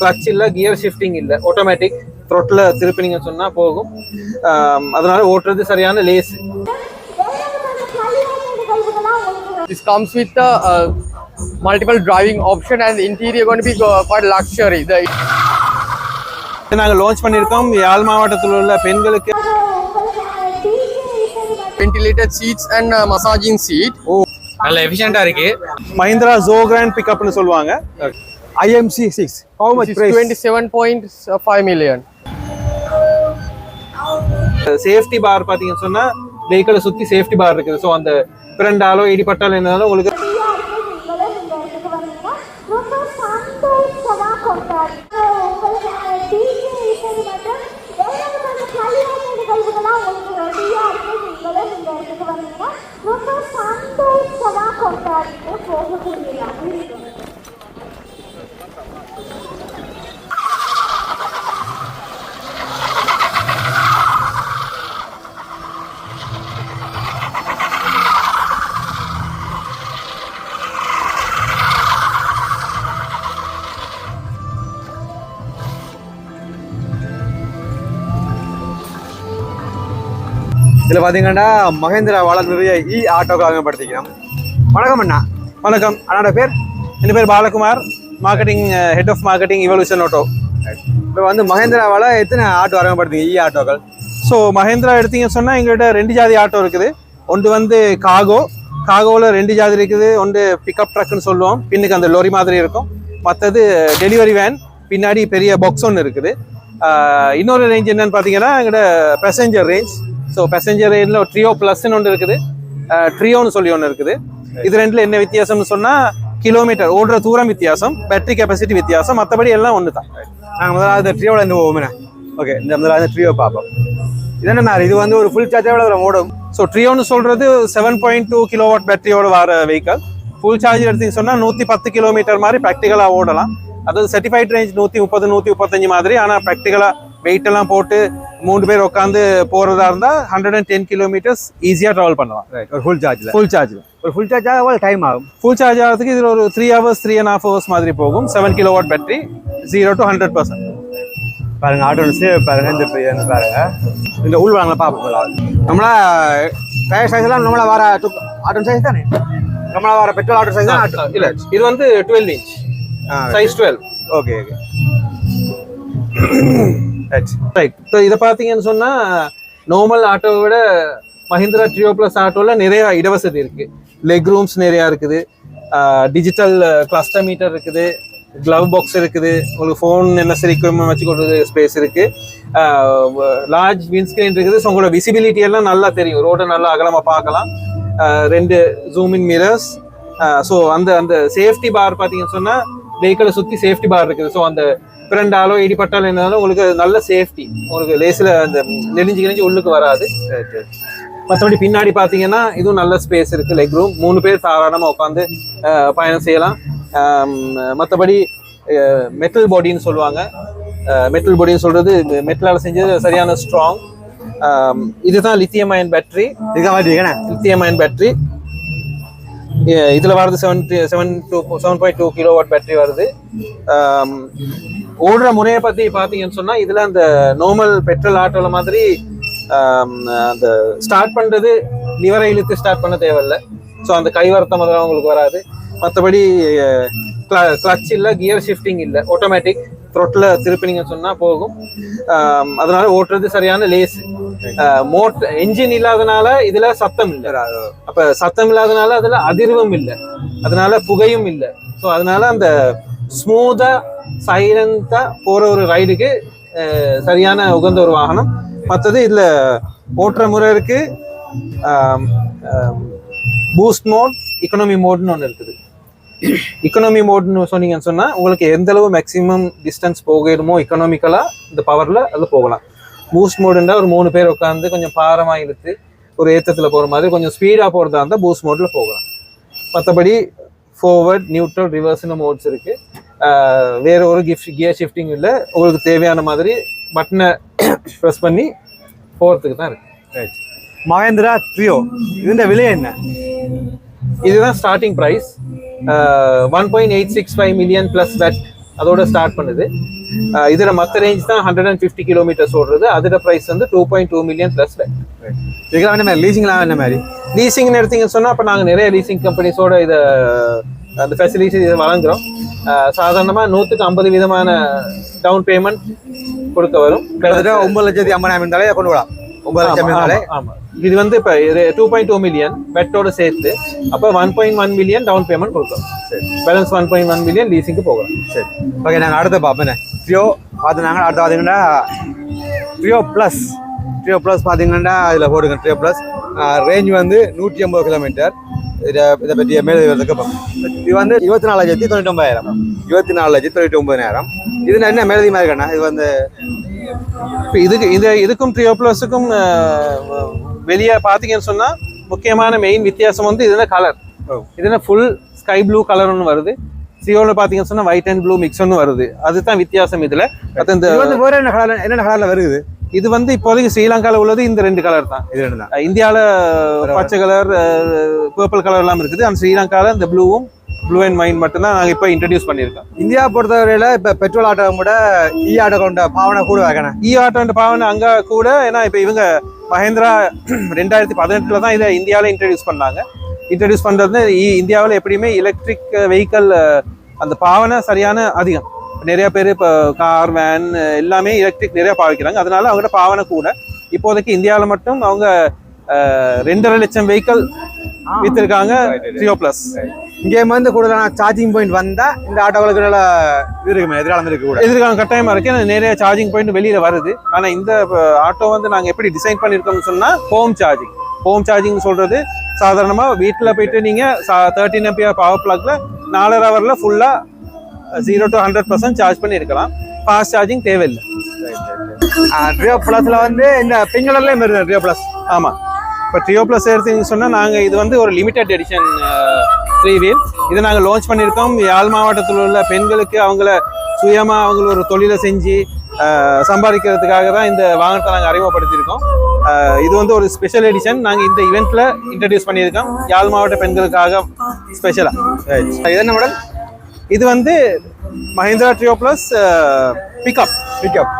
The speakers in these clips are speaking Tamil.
கிளச் இல்ல கியர் ஷிஃப்டிங் இல்ல. ஆட்டோமேட்டிக் த்ரொட்டில் திருப்பினீங்க சொன்னா போகும். அதனால ஓட்டுறது சரியான லேஸ் This comes with the uh, multiple driving option and the interior going to be uh, quite luxury. The நாங்க லான்ச் பண்ணியிருக்கோம். யாழ் மாவட்டத்தில் உள்ள பெண்களுக்கு ventilated seats and uh, massaging seat. நல்ல எஃபிஷியண்டா இருக்கு. மஹிந்திரா ஜோ கிராண்ட் பிக்கப்னு சொல்லுவாங்க. IMC six how much This is price 27.5 million. Safety bar பாத்தீங்கன்னு சொன்னா வெஹிக்கிளை சுத்தி சேஃப்டி பார் இருக்குது. ஸோ அந்த பிறண்டாலோ இடிப்பட்டாலோ என்னதாலும் உங்களுக்கு ரொம்ப சந்தோஷமா கொண்டாடி உங்களுக்கு இதில் பார்த்தீங்கன்னா மகேந்திரா நிறைய இ ஆட்டோக்கு அறிமுகப்படுத்திக்கிறோம் வணக்கம் அண்ணா. வணக்கம். அண்ணோட பேர்? என் பேர் Balakumar. Marketing head of marketing evolution auto இப்போ வந்து மகேந்திராவால் எத்தனை ஆட்டோ அறிமுகப்படுத்திங்க? இ ஆட்டோக்கள். ஸோ மஹேந்திரா எடுத்தீங்கன்னு சொன்னால் எங்கள்கிட்ட ரெண்டு ஜாதி ஆட்டோ இருக்குது. ஒன்று வந்து காகோ. காகோவில் ரெண்டு ஜாதி இருக்குது. ஒன்று பிக்கப் ட்ரக்குன்னு சொல்லுவோம். பின்னுக்கு அந்த லோரி மாதிரி இருக்கும். மற்றது டெலிவரி வேன் பின்னாடி பெரிய பாக்ஸ் ஒன்று இருக்குது. இன்னொரு ரேஞ்ச் என்னன்னு பார்த்தீங்கன்னா எங்கள்கிட்ட பேசஞ்சர் ரேஞ்ச் ஸோ பேசஞ்சர் ரேஞ்சில் ட்ரியோ ப்ளஸ்ன்னு ஒன்று இருக்குது. ட்ரியோன்னு சொல்லி ஒன்று இருக்குது. இது ரெண்டில் என்ன வித்தியாசம்னு சொன்னால் கிலோமீட்டர் ஓடுற தூரம் வித்தியாசம் பேட்டரி கெப்பாசிட்டி வித்தியாசம் மற்றபடி எல்லாம் ஒன்று தான் நாங்கள் முதலாவது ட்ரியோவில் இருந்து போவோமே. ஓகே இந்த முதலாவது ட்ரியோ பார்ப்போம். இதென்ன என்ன இது வந்து ஒரு ஃபுல் சார்ஜாக ஓடும்? ஸோ ட்ரியோன்னு சொல்கிறது செவன் பாயிண்ட் டூ கிலோவாட் பேட்டரியோட வர வெஹிக்கல் ஃபுல் சார்ஜ் எடுத்தீங்க சொன்னால் நூற்றி பத்து கிலோமீட்டர் மாதிரி ப்ராக்டிக்கலாக ஓடலாம். அதாவது சர்டிஃபைட் ரேஞ்ச் நூற்றி முப்பது நூற்றி முப்பத்தஞ்சு மாதிரி. ஆனால் ப்ராக்டிக்கலாக வெயிட்டெல்லாம் போட்டு மூணு பேர் உட்காந்து போகிறதா இருந்தால் ஹண்ட்ரட் அண்ட் டென் கிலோமீட்டர்ஸ் ஈஸியாக ட்ராவல் பண்ணலாம். ரைட் ஒரு ஃபுல் சார்ஜில் ஃபுல் சார்ஜில் ஒரு ஃபுல் சார்ஜாக எவ்வளோ டைம் ஆகும். ஃபுல் சார்ஜ் ஆகிறதுக்கு இதில் ஒரு three hours three and half hours மாதிரி போகும். Seven kilowatt battery zero to hundred percent பாருங்க ஆட்டோ சேவ் பாருங்க இந்த பாருங்க. இந்த உள்வாங்களை பார்ப்போம் முதலாவது. நம்மளா டயர் சைஸ் எல்லாம் நம்மளா வர ஆட்டோ சைஸ் தானே? நம்மளா வர பெட்ரோல் ஆட்டோ சைஸ் தான் இல்லை இது வந்து twelve inch size twelve okay okay right இப்போ இதை பார்த்தீங்கன்னு சொன்னால் நார்மல் ஆட்டோவை விட மஹிந்திரா ட்ரியோ ப்ளஸ் ஆட்டோவில் நிறைய இடவசதி இருக்கு. லெக் ரூம்ஸ் நிறையா இருக்குது. டிஜிட்டல் கிளஸ்டர் மீட்டர் இருக்குது. க்ளவ் பாக்ஸ் இருக்குது. உங்களுக்கு ஃபோன் என்ன சரி equipment வச்சு கொடுக்குறது ஸ்பேஸ் இருக்குது லார்ஜ் விண்ட்ஸ்க்ரீன் இருக்குது. ஸோ உங்களோட விசிபிலிட்டி எல்லாம் நல்லா தெரியும். ரோட்டை நல்லா அகலமாக பார்க்கலாம். ரெண்டு ஜூம் இன் மிரர்ஸ் ஸோ அந்த அந்த சேஃப்டி பார் பார்த்தீங்கன்னு சொன்னால் வெஹிக்கிளை சுற்றி சேஃப்டி பார் இருக்குது. ஸோ அந்த பிறண்டாலோ இடிப்பட்டாலோ என்னதாலும் உங்களுக்கு நல்ல சேஃப்டி உங்களுக்கு லேசில் அந்த நெலிஞ்சு கிழிஞ்சு உள்ளுக்கு வராது. மற்றபடி பின்னாடி பார்த்தீங்கன்னா இதுவும் நல்ல ஸ்பேஸ் இருக்குது லெக் ரூம் மூணு பேர் தாராளமாக உட்காந்து பயணம் செய்யலாம். மற்றபடி மெட்டல் பாடின்னு சொல்லுவாங்க. மெட்டல் பாடின்னு சொல்கிறது மெட்டலால் செஞ்சது சரியான ஸ்ட்ராங் இதுதான் lithium ion battery lithium ion battery இதில் வர்றது seven seven two seven point two kilowatt battery வருது. Um, ஓடுற முறையை பற்றி பார்த்தீங்கன்னு சொன்னால் இதில் அந்த நார்மல் பெட்ரோல் ஆட்டோவில் மாதிரி um, அந்த ஸ்டார்ட் பண்ணுறது லிவரை இழுத்து ஸ்டார்ட் பண்ண தேவையில்லை. ஸோ அந்த கைவரத்தம் அதெல்லாம் உங்களுக்கு வராது. மற்றபடி கிளச் இல்லை கியர் ஷிஃப்டிங் இல்லை ஆட்டோமேட்டிக் த்ரொட்டில் திருப்பினீங்கன்னு சொன்னால் போகும். Um, அதனால் ஓட்டுறது சரியான லேஸ் மோட் என்ஜின் இல்லாதனால இதுல சத்தம் இல்லை. அப்ப சத்தம் இல்லாதனால அதுல அதிர்வும் இல்லை. அதனால புகையும் இல்லை. ஸோ அதனால அந்த ஸ்மூதா சைலண்டா போற ஒரு ரைடுக்கு சரியான உகந்த ஒரு வாகனம். மற்றது இதுல ஓட்டுற முறை இருக்கு பூஸ்ட் மோட் இக்கனாமி மோட்னு ஒன்று இருக்குது. இக்கனாமி மோட்னு சொன்னீங்கன்னு சொன்னா உங்களுக்கு எந்த அளவு மேக்ஸிமம் டிஸ்டன்ஸ் போகிடுமோ economically இந்த பவர்ல அது போகலாம். பூஸ்ட் மோடுண்டா ஒரு மூணு பேர் உட்காந்து கொஞ்சம் பாரமா இழுத்து ஒரு ஏத்தத்துல போற மாதிரி கொஞ்சம் ஸ்பீடா போறதா இருந்தா பூஸ்ட் மோட்ல போகலாம். மற்றபடி forward நியூட்ரல் ரிவர்ஸ்னு மோட்ஸ் இருக்கு. ஆஹ் வேற ஒரு கிஃப்ட் கியர் ஷிஃப்டிங் இல்லை. உங்களுக்கு தேவையான மாதிரி பட்டனை ப்ரெஸ் பண்ணி போகிறதுக்கு தான் இருக்கு. ரைட் மகேந்திரா ட்ரியோ இதுன்ற விலை என்ன? இதுதான் starting price one point eight six five million plus VAT அதோட ஸ்டார்ட் பண்ணுது. இதுல மற்ற ரேஞ்ச் தான் ஹண்ட்ரட் அண்ட் ஃபிஃப்டி கிலோமீட்டர்ஸ் ஓடுறது. அதோட ப்ரைஸ் வந்து two point two million plus இதுக்கெல்லாம் என்ன மாதிரி? லீசிங்லாம் என்ன மாதிரி? லீசிங்னு எடுத்தீங்கன்னு சொன்னா அப்ப நாங்க நிறைய லீசிங் கம்பெனிஸோட இத அந்த ஃபெசிலிட்டிஸ் இதை வழங்குறோம். அஹ் சாதாரணமா நூத்துக்கு ஐம்பது விதமான டவுன் பேமெண்ட் கொடுக்க வரும். கிட்டத்தட்ட ஒன்பது லட்சத்தி ஐம்பதாயிரம் இருந்தாலே கொண்டு விடலாம் ஒன்பது லட்சம் ஆமா, இருந்தாலே. ஆமா, ஆமா. இது வந்து இப்ப டூ பாயிண்ட் டூ மில்லியன் பெட்டோடு சேர்த்து அப்ப one point one million down payment கொடுக்கும். Balance one point one million லீசிங்க்கு போகிறோம் சரி. ஓகே நாங்கள் அடுத்த பார்ப்போம் ட்ரியோ பார்த்துனாங்க அடுத்து பார்த்தீங்கன்னா ட்ரியோ ப்ளஸ் ட்ரியோ ப்ளஸ் பார்த்தீங்கன்னா இதில் போடுங்க. ட்ரியோ ப்ளஸ் ரேஞ்ச் வந்து நூற்றி ஐம்பது கிலோமீட்டர் இதை இதை பற்றி மேலே விவரத்துக்கு இது வந்து இருபத்தி நாலு லட்சத்தி தொண்ணூற்றி ஒன்பதாயிரம் இருபத்தி நாலு லட்சத்தி தொண்ணூற்றி ஒன்பதாயிரம் இது என்ன மேலதி மாதிரி இருக்கண்ணா இது வந்து இப்போ இதுக்கு இது இதுக்கும் ட்ரியோ ப்ளஸுக்கும் வெளியே பாத்தீங்கன்னு சொன்னா முக்கியமான மெயின் வித்தியாசம் வந்து இதுல கலர் இதுல ஃபுல் ஸ்கை ப்ளூ கலர் ஒன்று வருது. சியோல பாத்தீங்கன்னு சொன்னா ஒயிட் அண்ட் ப்ளூ மிக்ஸ் ஒன்று வருது. அதுதான் வித்தியாசம் இதுல. மத்த இந்த வேறு என்ன கலர் என்னென்ன கலரில் வருது? இது வந்து இப்போதைக்கு ஸ்ரீலங்கால உள்ளது இந்த ரெண்டு கலர் தான். இது ரெண்டு தான். அஹ் இந்தியால பச்சை கலர் பர்பிள் கலர் எல்லாம் இருக்குது. அந்த ஸ்ரீலங்கால இந்த ப்ளூவும் ப்ளூ அண்ட் மைன் மட்டும்தான் நாங்க இப்போ இன்ட்ரடியூஸ் பண்ணியிருக்கோம். இந்தியா பொறுத்தவரையில் இப்போ பெட்ரோல் ஆட்டம் கூட இ ஆட்டோ கொண்ட பாவனை கூட வைக்கணும். இ ஆட்டோ பாவன் அங்க கூட ஏன்னா இப்போ இவங்க மஹேந்திரா ரெண்டாயிரத்தி பதினெட்டுல தான் இதை இந்தியாவில் இன்ட்ரடியூஸ் பண்ணாங்க. இன்ட்ரடியூஸ் பண்றது இ- இந்தியாவுல எப்படியுமே எலக்ட்ரிக் வெஹிக்கல் அந்த பாவனை சரியான அதிகம். நிறைய பேர் இப்போ கார் வேன் எல்லாமே எலக்ட்ரிக் நிறைய பாவிக்கிறாங்க. அதனால அவங்ககிட்ட பாவனை கூட. இப்போதைக்கு இந்தியாவில் மட்டும் அவங்க ரெண்டரை லட்சம் வெஹிக்கல் வித்திருக்காங்க த்ரீஓ ப்ளஸ் இங்கே வந்து கூடுதலான சார்ஜிங் பாயிண்ட் வந்தால் இந்த ஆட்டோகளுக்கு நல்ல இது இருக்குமே எதிராளம் இருக்கு கூட. எதிர்காலம் கட்டாயமா இருக்கு. ஏன்னா நிறைய சார்ஜிங் பாயிண்ட் வெளியில வருது. ஆனா இந்த ஆட்டோ வந்து நாங்க எப்படி டிசைன் பண்ணிருக்கோம்னு சொன்னா ஹோம் சார்ஜிங் ஹோம் சார்ஜிங் சொல்றது சாதாரணமா வீட்டுல போயிட்டு நீங்க தேர்ட்டின் எம்பிஆர் பவர் பிளக்ல நாலரை ஹவர்ல ஃபுல்லா zero to hundred percent charge பண்ணி இருக்கலாம். ஃபாஸ்ட் சார்ஜிங் தேவையில்லை. ட்ரியோ ப்ளஸ்ல வந்து இந்த பிங்க் கலர்லேயும் வருது ட்ரியோ ப்ளஸ் ஆமா. இப்போ ட்ரியோ ப்ளஸ் எடுத்தீங்கன்னு சொன்னா நாங்க இது வந்து ஒரு லிமிடெட் எடிஷன் த்ரீ வீல் இதை நாங்க லான்ச் பண்ணியிருக்கோம். யாழ் மாவட்டத்தில் உள்ள பெண்களுக்கு அவங்கள சுயமா அவங்கள ஒரு தொழிலை செஞ்சு சம்பாதிக்கிறதுக்காக தான் இந்த வாகனத்தை நாங்க அறிமுகப்படுத்தியிருக்கோம். இது வந்து ஒரு ஸ்பெஷல் எடிஷன் நாங்க இந்த இவெண்ட்ல இன்ட்ரடியூஸ் பண்ணியிருக்கோம். யாழ் மாவட்ட பெண்களுக்காக ஸ்பெஷலா இது என்ன மாடல் இது வந்து Mahindra Treo plus pickup pickup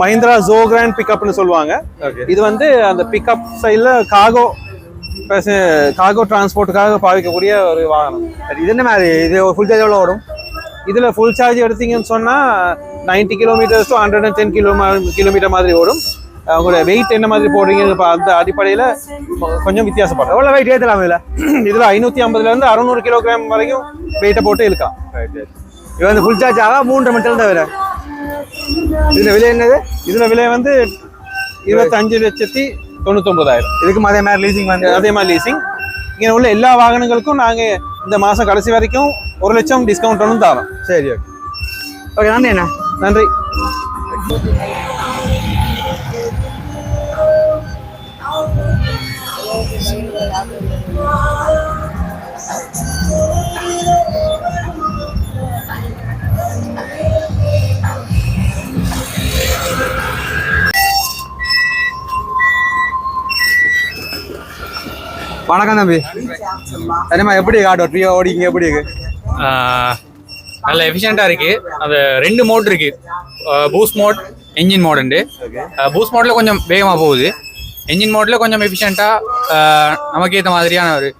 Mahindra Joe grand பிக்கப்னு சொல்லுவாங்க. இது வந்து அந்த பிக்கப் சைடில் காகோ காகோ டிரான்ஸ்போர்ட்டுக்காக பாவிக்கக்கூடிய ஒரு வாகனம். இது என்ன மாதிரி? இது ஃபுல் சார்ஜ் எவ்வளோ ஓடும் இதில் ஃபுல் சார்ஜ் எடுத்தீங்கன்னு சொன்னால் 90 kilometres to hundred and ten kilo kilometre மாதிரி ஓடும். உங்களோட வெயிட் என்ன மாதிரி போடுறீங்க அந்த அடிப்படையில் கொஞ்சம் வித்தியாசப்படும். எவ்வளோ வெயிட் ஏற்றலாம் இதில்? இதில் ஐநூற்றி ஐம்பதுலேருந்து அறுநூறு கிலோகிராம் வரைக்கும் வெயிட்டை போட்டு இழுக்கலாம். இது வந்து ஃபுல் சார்ஜ் ஆகா மூன்று மீட்டர் தான் விலை இதில் விலை என்னது? இதில் விலை வந்து இருபத்தஞ்சு லட்சத்தி தொண்ணூத்தொம்பதாயிரம் இதுக்கும் அதே மாதிரி லீசிங் வந்து? அதே மாதிரி லீசிங் இங்கே உள்ள எல்லா வாகனங்களுக்கும் நாங்கள் இந்த மாதம் கடைசி வரைக்கும் ஒரு லட்சம் டிஸ்கவுண்ட் ஒன்றும் தரோம். சரி ஓகே ஓகே நன்றி அண்ணா. நன்றி. வணக்கம் தம்பி. என்னம்மா எப்படி காட்டோ ட்ரியோ ஓடிங்க எப்படி இருக்கு? நல்ல எஃபிஷியண்டாக இருக்கு. அந்த ரெண்டு மோட் இருக்கு. பூஸ்ட் மோட் என்ஜின் மோடுண்டு பூஸ்ட் மோடில் கொஞ்சம் வேகமாக போகுது. என்ஜின் மோடில் கொஞ்சம் எஃபிஷியண்ட்டாக நமக்கு ஏற்ற மாதிரியான ஒரு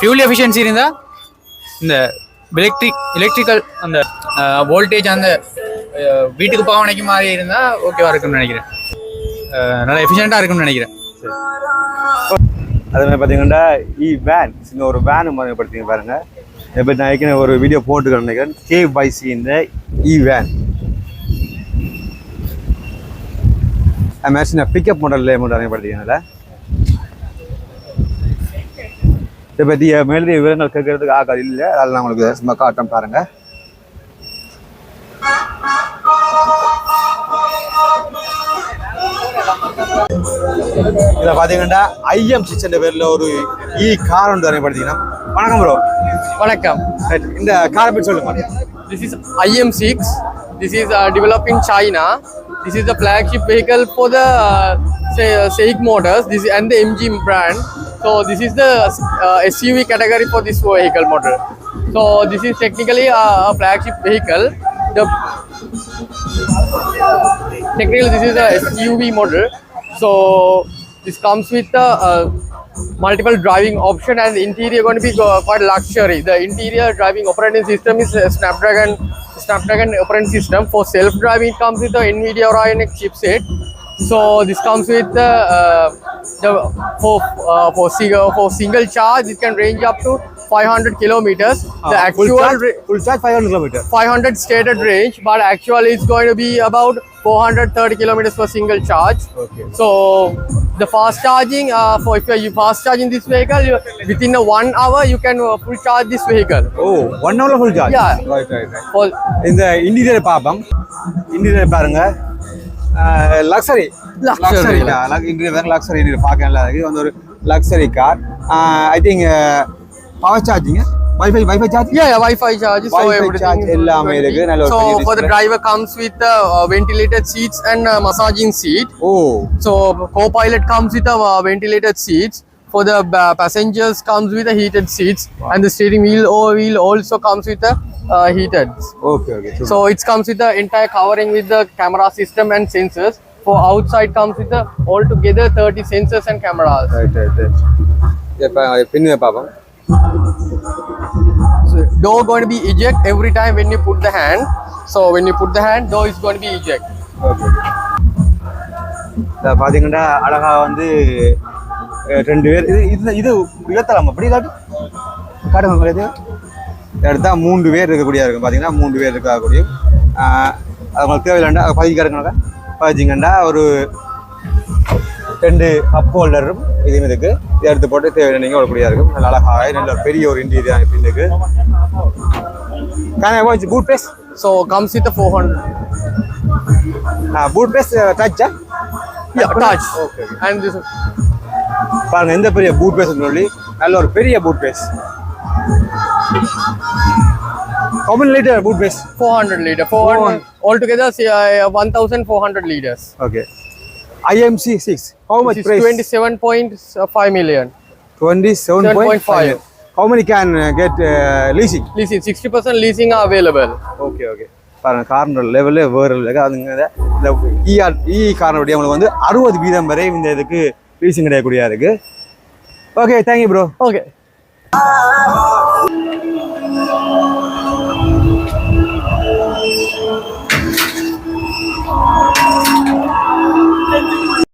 ஃபியூல் எஃபிஷியன்சி இருந்தால் இந்த எலக்ட்ரிக் எலக்ட்ரிக்கல் அந்த வோல்டேஜ் அந்த வீட்டுக்கு பாவனைக்கு மாதிரி இருந்தால் ஓகேவா இருக்கும்னு நினைக்கிறேன். நல்ல எஃபிஷியண்ட்டாக இருக்கும்னு நினைக்கிறேன். அதே மாதிரி பார்த்தீங்கன்னா e இ வேன் சின்ன ஒரு வேனு மாதிரி பாருங்கள் பாருங்க. இதை பற்றி நான் ஏற்கனவே ஒரு வீடியோ போட்டுக்கிறேன் நினைக்கிறேன். கே பை இந்த இ வேன் அது மாதிரி சின்ன பிக்கப் மாடல் மட்டும் அறிமுகப்படுத்திக்கிறேன்ல இதை பற்றி மேலதிக விவரங்கள் கேட்கறதுக்கு ஆகாது. இல்லை அதில் நான் உங்களுக்கு சும்மா காட்டம் பாருங்க. இதில் பார்த்தீங்கன்னா ஐஎம் சிக்ஸ் பேரில் ஒரு இ கார் ஒன்று அறிமுகப்படுத்திக்கணும் வணக்கம் ப்ரோ வணக்கம் இந்த காரை பற்றி சொல்லுங்க This is IM6. This is uh, developed in China. This is the flagship vehicle for the uh, uh, Seik Motors. This is, and the MG brand. So this is the uh, SUV category for this vehicle model. So this is technically a, a flagship vehicle. The technically this is a SUV model. So this comes with a, uh multiple driving option and the interior going to be quite luxury. The interior driving operating system is a Snapdragon Snapdragon operating system. For self-driving, it comes with the NVIDIA Orionix chipset. So this comes with the, uh, the for uh, for single for single charge, it can range up to 500 kilometers. The Ah, full actual charge, ra- full charge 500 kilometer. 500 stated range, but actually it's going to be about 430 kilometers per single charge. Okay. So the fast charging, uh, for if you fast charging this vehicle, you, within a one hour you can uh, full charge this vehicle. Oh one ஹவர்ல full charge Yeah. Right right right For இந்த இன்டீரியர் பார்ப்போம் இன்டீரியர் பாருங்க luxury Luxury. Interior luxury interior பார்க்க நல்லா இருக்கு இது வந்து ஒரு luxury car I think Power charging wifi wifi charge yeah, yeah Wi-Fi charges. so Wi-Fi everything. charge எல்லாமே இருக்கு. நல்ல ஒரு So பெரிய for the display. driver comes with the uh, ventilated seats and uh, massaging seat. Oh So co-pilot comes with a uh, ventilated seats. For the uh, passengers comes with a heated seats, and the steering wheel or wheel also comes with a uh, heated. Okay okay So it comes with the entire covering with the camera system and sensors. For outside comes with the altogether 30 sensors and cameras. Right right right இப்போ பின்ன பார்ப்போம் So door going to be eject every time when you put the hand. So when you put the hand, door is going to be eject. okay. இதை பார்த்தீங்கன்னா அழகா வந்து அஹ், ரெண்டு பேர் இது இது இது உயர்த்தலாம் அப்படி இல்லாட்டி காட்டுங்க இது. எடுத்தா மூன்று பேர் இருக்கக்கூடிய இருக்கும் பார்த்தீங்கன்னா மூன்று பேர் இருக்கக்கூடிய அவங்களுக்கு தேவையில்லைண்டா பதிக்க இருக்கணும் பதிச்சிங்கண்டா ஒரு ரெண்டு கப் ஹோல்டரும் இதுவும் இருக்கு இதை எடுத்து போட்டு தேவையான நீங்கள் வரக்கூடியதாக இருக்கும். நல்ல அழகாக நல்ல பெரிய ஒரு இன்டீரியர் பின்னுக்கு கான watch boot space So comes with the 400. Boot space டச்சா touch. Okay. And this பாருங்க எந்த பெரிய பூட் பேஸ் சொல்லி நல்ல ஒரு பெரிய boot space common litre boot space 400 liter. 400 altogether say, uh, 1,400 liters. Okay IMC six how much This is price 27.5 million. Twenty seven point 7.5. Five how many can get leasing Leasing 60% leasing are available. Okay okay பாருங்க கார்னர் லெவலில் வேறு இருக்குது அதுங்க இந்த இஆர் இ கார்னர் உங்களுக்கு வந்து அறுபது வீதம் வரை இந்த இதுக்கு லீசிங் கிடைக்கக்கூடியதாக இருக்கு ஓகே தேங்க்யூ ப்ரோ Okay.